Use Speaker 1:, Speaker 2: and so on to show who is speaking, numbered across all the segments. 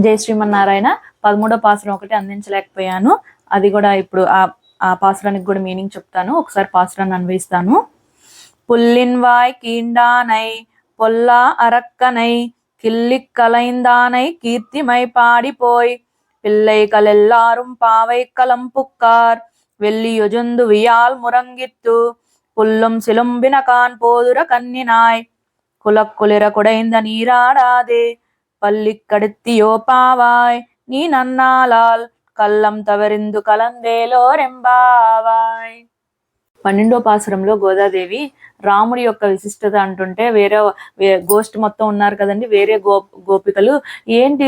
Speaker 1: జై శ్రీమన్నారాయణ పదమూడో పాసురం ఒకటి అందించలేకపోయాను అది కూడా ఇప్పుడు ఆ ఆ పాసురానికి కూడా మీనింగ్ చెప్తాను ఒకసారి పాసురాన్ని అన్వయిస్తాను పుల్లిన్వాయ్ కీండానై పొల్లా అరక్కనై கிள்ளிக் கலைந்தானை கீர்த்திமை பாடிப்போய் பிள்ளைகள் எல்லாரும் பாவை கலம்புக்கார் வெள்ளியொஜுந்து வியால் முறங்கித்து புல்லும் சிலும்பின கான் போதுர கண்ணினாய் குலக்குளிர குடைந்த நீராடாதே பள்ளிக்கடுத்தியோ பாவாய் நீ நன்னாளால் కల్లం తవరిందు కలందేలో రెంబావాయ్ పన్నెండో పాసురంలో గోదాదేవి రాముడి యొక్క విశిష్టత అంటుంటే వేరే వే- గోష్ఠి మొత్తం ఉన్నారు కదండి వేరే గో గోపికలు. ఏంటి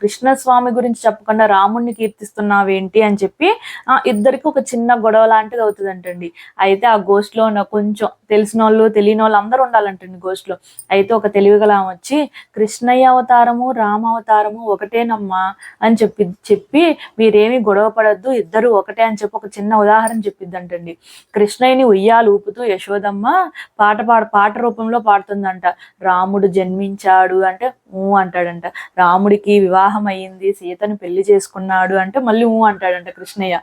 Speaker 1: కృష్ణస్వామి గురించి చెప్పకుండా రాముడిని కీర్తిస్తున్నావేంటి అని చెప్పి ఆ ఇద్దరికి ఒక చిన్న గొడవ లాంటిది అవుతుందంటండి. అయితే ఆ గోష్ఠిలో ఉన్న కొంచెం తెలిసిన వాళ్ళు తెలియని వాళ్ళు అందరూ ఉండాలంటండి గోష్ఠిలో అయితే ఒక తెలివిగల వచ్చి కృష్ణయ్య అవతారము రామ అవతారము ఒకటేనమ్మా అని చెప్పి చెప్పి మీరేమి గొడవ పడద్దు ఇద్దరు ఒకటే అని చెప్పి ఒక చిన్న ఉదాహరణ చెప్పిద్దంటండి. కృష్ణయ్యని ఉయ్యాలు ఊపుతూ యశోదమ్మ పాట పాడ పాట రూపంలో పాడుతుందంట. రాముడు జన్మించాడు అంటే ఊ అంటాడంట. రాముడికి వివాహం అయ్యింది సీతను పెళ్ళి చేసుకున్నాడు అంటే మళ్ళీ ఊ అంటాడంట కృష్ణయ్య.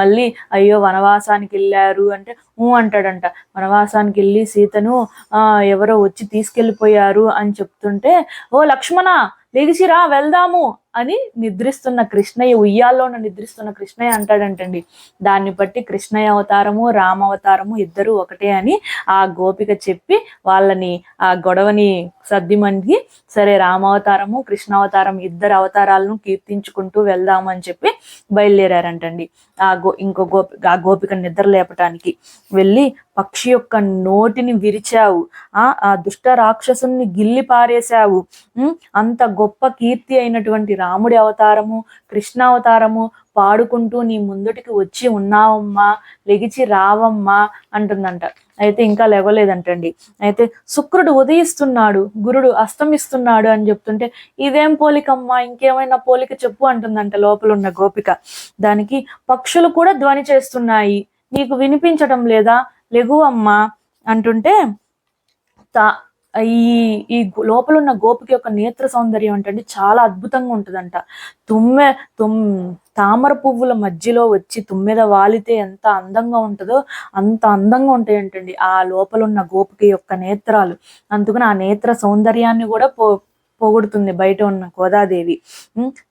Speaker 1: మళ్ళీ అయ్యో వనవాసానికి వెళ్ళారు అంటే ఊ అంటాడంట. వనవాసానికి వెళ్ళి సీతను ఆ ఎవరో వచ్చి తీసుకెళ్ళిపోయారు అని చెప్తుంటే ఓ లక్ష్మణ లేచిరా వెళ్దాము అని నిద్రిస్తున్న కృష్ణయ్య ఉయ్యాల్లోన నిద్రిస్తున్న కృష్ణయ్య అంటాడంటండి. దాన్ని బట్టి కృష్ణయ్య అవతారము రామ అవతారము ఇద్దరు ఒకటే అని ఆ గోపిక చెప్పి వాళ్ళని ఆ గొడవని సర్దిమణిగి సరే రామావతారము కృష్ణావతారం ఇద్దరు అవతారాలను కీర్తించుకుంటూ వెళ్దామని చెప్పి బయలుదేరారంటండి. ఆ గో ఇంకో గోపి ఆ గోపిక నిద్ర లేపటానికి వెళ్ళి పక్షి యొక్క నోటిని విరిచావు. ఆ ఆ దుష్ట రాక్షసుని గిల్లి పారేశావు. అంత గొప్ప కీర్తి అయినటువంటి రాముడి అవతారము కృష్ణావతారము పాడుకుంటూ నీ ముందుటికి వచ్చి ఉన్నావమ్మా లెగిచి రావమ్మా అంటుందంట. అయితే ఇంకా లేవలేదంటండి. అయితే శుక్రుడు ఉదయిస్తున్నాడు గురుడు అస్తమిస్తున్నాడు అని చెప్తుంటే ఇదేం పోలికమ్మా? ఇంకేమైనా పోలిక చెప్పు అంటుందంట లోపల ఉన్న గోపిక. దానికి పక్షులు కూడా ధ్వని చేస్తున్నాయి నీకు వినిపించటం లేదా? లెగువమ్మా అంటుంటే తా ఈ ఈ లోపల ఉన్న గోపిక యొక్క నేత్ర సౌందర్యం అంటే చాలా అద్భుతంగా ఉంటుందంట. తుమ్మె తుమ్ తామర పువ్వుల మధ్యలో వచ్చి తుమ్మెద వాలితే ఎంత అందంగా ఉంటుందో అంత అందంగా ఉంటాయంటండి ఆ లోపల ఉన్న గోపిక యొక్క నేత్రాలు. అందుకని ఆ నేత్ర సౌందర్యాన్ని కూడా పో పోగొడుతుంది బయట ఉన్న గోదాదేవి.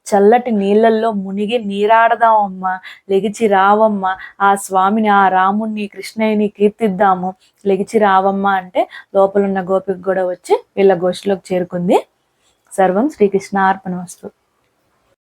Speaker 1: చల్లటి నీళ్ళల్లో మునిగి నీరాడదామమ్మా లెగిచి రావమ్మా ఆ స్వామిని ఆ రాముణ్ణి కృష్ణయ్యని కీర్తిద్దాము. లెగిచి రావమ్మా అంటే లోపలున్న గోపిక కూడా వచ్చి వీళ్ళ గోష్ఠిలోకి చేరుకుంది. సర్వం శ్రీకృష్ణ అర్పణ వస్తు